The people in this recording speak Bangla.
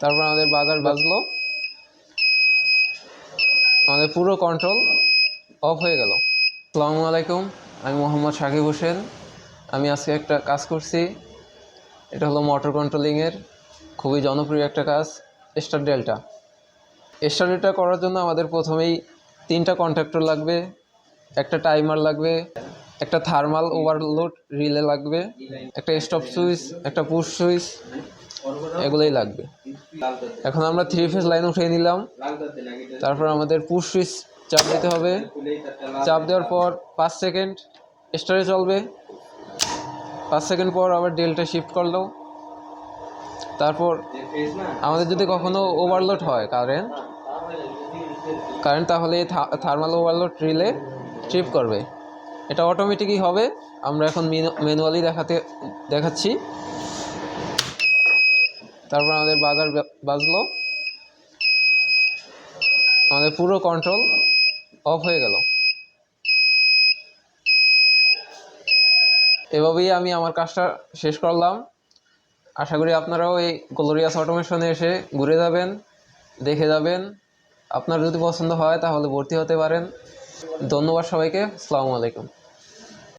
তারপর আমাদের বাজার বাজলো। আমাদের পুরো কন্ট্রোল অফ হয়ে গেল। আসসালামু আলাইকুম আমি মোহাম্মদ শাকিব হোসেন। আমি আজকে একটা কাজ করছি। এটা হলো মোটর কন্ট্রোলিংয়ের খুবই জনপ্রিয় একটা কাজ স্টার ডেল্টা স্টার ডেল্টা করার জন্য আমাদের প্রথমেই তিনটা কন্ট্রাক্টর লাগবে একটা টাইমার লাগবে একটা থার্মাল ওভারলোড রিলে লাগবে একটা স্টপ সুইচ একটা পুশ সুইচ এগুলোই লাগবে। এখন আমরা থ্রি ফেজ লাইন উঠিয়ে নিলাম। তারপর আমাদের পুশ সুইচ চাপ দিতে হবে। চাপ দেওয়ার পর পাঁচ সেকেন্ড স্টারে চলবে। পাঁচ সেকেন্ড পর আবার ডেলটা শিফট করল। তারপর আমাদের যদি কখনো ওভারলোড হয় কারেন্ট কারেন্ট তাহলে থার্মাল ওভারলোড রিলে ট্রিপ করবে। এটা অটোমেটিকই হবে। আমরা এখন ম্যানুয়ালি দেখাতে, দেখাচ্ছি। তারপর আমাদের বাজার বাজলো। আমাদের পুরো কন্ট্রোল অফ হয়ে গেল। এভাবেই আমি আমার কাজটা শেষ করলাম। আশা করি আপনারাও এই গ্লোরিয়াস অটোমেশনে এসে ঘুরে যাবেন, দেখে যাবেন। আপনার যদি পছন্দ হয় তাহলে ভর্তি হতে পারেন। ধন্যবাদ সবাইকে। আসসালামু আলাইকুম।